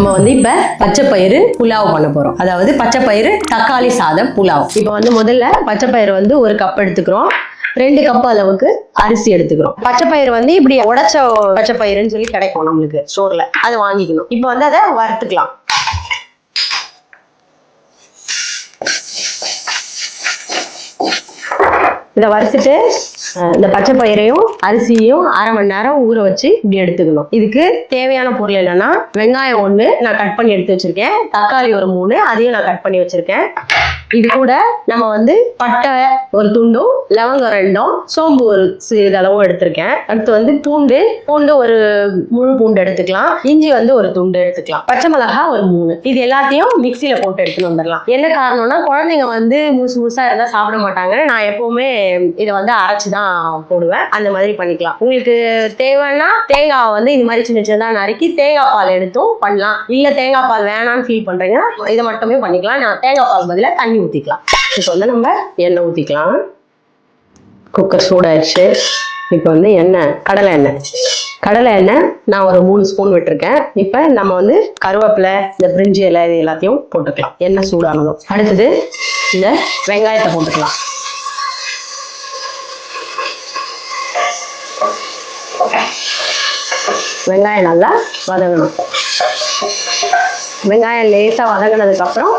நம்ம வந்து இப்ப பச்சை பயிறு புலாவ் பண்ண போறோம். அதாவது பச்சை பயிறு தக்காளி சாதம் புலாவ். இப்போ வந்து முதல்ல பச்சை பயிறு வந்து ஒரு கப் எடுத்துக்கிறோம். ரெண்டு கப் அளவுக்கு அரிசி எடுத்துக்கிறோம். பச்சை பயிறு வந்து இப்படி உடைச்ச பச்சை பயிறுன்னு சொல்லி கிடைக்கும் நம்மளுக்கு ஸ்டோர்ல அதை வாங்கிக்கணும். இப்போ வந்து அதை வறுத்துக்கலாம். இதை வறுத்துட்டு இந்த பச்சை பயிரையும் அரிசியையும் அரை மணி நேரம் ஊற வச்சு இப்படி எடுத்துக்கணும். இதுக்கு தேவையான பொருள் என்னன்னா வெங்காயம் ஒன்று நான் கட் பண்ணி எடுத்து வச்சிருக்கேன். தக்காளி ஒரு மூணு அதையும் நான் கட் பண்ணி வச்சிருக்கேன். இது கூட நம்ம வந்து பட்டை ஒரு துண்டும் லவங்கம் ரெண்டும் சோம்பு ஒரு சிறிதளவும் எடுத்திருக்கேன். அடுத்து வந்து பூண்டு பூண்டு ஒரு முழு பூண்டு எடுத்துக்கலாம். இஞ்சி வந்து ஒரு துண்டு எடுத்துக்கலாம். பச்சை மிளகாய் ஒரு மூணு. இது எல்லாத்தையும் மிக்சியில போட்டு எடுத்துட்டு வந்துடலாம். என்ன காரணம்னா குழந்தைங்க வந்து முழுசு முழுசா இருந்தா சாப்பிட மாட்டாங்க. நான் எப்பவுமே இதை வந்து அரைச்சு தான் போடுவேன். அந்த மாதிரி பண்ணிக்கலாம். உங்களுக்கு தேவைன்னா தேங்காய் வந்து இது மாதிரி சின்ன சின்னதாக நறுக்கி தேங்காய் பால் எடுத்தும் பண்ணலாம். இல்ல தேங்காய் பால் வேணாம்னு ஃபீல் பண்றீங்கன்னா இதை மட்டுமே பண்ணிக்கலாம். நான் தேங்காய் பால் பதிலாக தண்ணி ஊத்திக்கலாம். இப்போ வந்து நம்ம எண்ணெய் ஊற்றிக்கலாம் குக்கர் சூடாயிடுச்சு. இப்போ வந்து எண்ணெய் கடலை எண்ணெய். கடலை எண்ணெய் நான் ஒரு மூணு ஸ்பூன் விட்டுருக்கேன். இப்போ நம்ம வந்து கருவேப்பிலை இந்த பிரிஞ்சி இலை இது எல்லாத்தையும் போட்டுக்கலாம். எண்ணெய் சூடானதும். அடுத்தது இந்த வெங்காயத்தை போட்டுக்கலாம். வெங்காயம் நல்லா வதங்கணும். வெங்காயம் லேசாக வதங்கினதுக்கப்புறம்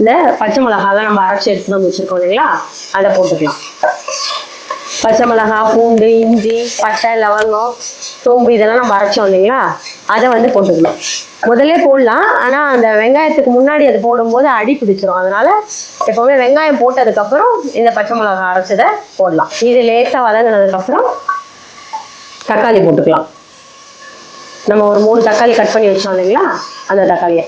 இந்த பச்சை மிளகாலாம் நம்ம அரைச்சி எடுத்துட்டு வந்து வச்சுருக்கோம் இல்லைங்களா? அதை போட்டுக்கலாம். பச்சை மிளகா பூண்டு இஞ்சி பட்டை லவங்கம் சோம்பு இதெல்லாம் நம்ம அரைச்சோம் இல்லைங்களா? அதை வந்து போட்டுக்கணும் முதல்ல போடலாம். ஆனால் அந்த வெங்காயத்துக்கு முன்னாடி அது போடும்போது அடி பிடிச்சிரும். அதனால எப்போவுமே வெங்காயம் போட்டதுக்கப்புறம் இந்த பச்சை மிளகா அரைச்சதை போடலாம். இது லேசாக வதங்கினதுக்கப்புறம் தக்காளி போட்டுக்கலாம். நம்ம ஒரு மூணு தக்காளி கட் பண்ணி வச்சோம் இல்லைங்களா? அந்த தக்காளியை.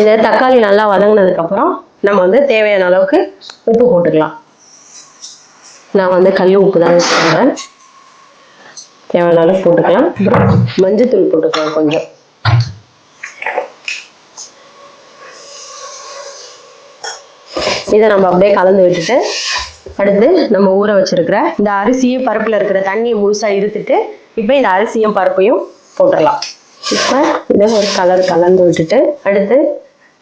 இதை தக்காளி நல்லா வதங்கினதுக்கப்புறம் நம்ம வந்து தேவையான அளவுக்கு உப்பு போட்டுக்கலாம். நான் வந்து கல் உப்பு தான் யூஸ் பண்ணுறேன் தேவையான அளவுக்கு போட்டுக்கலாம். அப்புறம் மஞ்சத்தூள் போட்டுக்கலாம் கொஞ்சம். இதை நம்ம அப்படியே கலந்து விட்டுட்டு அடுத்து நம்ம ஊற வச்சிருக்கிற இந்த அரிசியும் பருப்புல இருக்கிற தண்ணியை முழுசா இருத்துட்டு இப்போ இந்த அரிசியும் பருப்பையும் போட்டுடலாம். இப்போ இதை ஒரு கலர் கலந்து விட்டுட்டு அடுத்து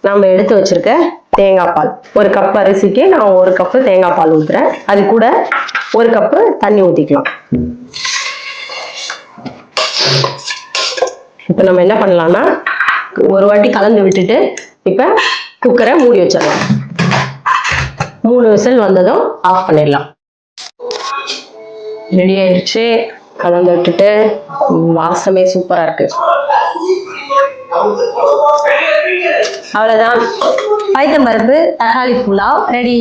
நம்ம எடுத்து வச்சிருக்க தேங்காய் பால். ஒரு கப் அரிசிக்கு நான் ஒரு கப்பு தேங்காய் பால் ஊற்றுறேன் அது கூட ஒரு கப்பு தண்ணி ஊற்றிக்கலாம் இப்போ நம்ம என்ன பண்ணலாம்னா ஒரு வாட்டி கலந்து விட்டுட்டு இப்போ குக்கரை மூடி வச்சிடலாம். மூணு விசில் வந்ததும் ஆஃப் பண்ணிடலாம். ரெடி ஆயிடுச்சு கலந்து விட்டுட்டு வாசமே சூப்பரா இருக்கு. அவ்வளவுதான். பைத்தம்பருப்பு தக்காளி புலாவ். ரெடி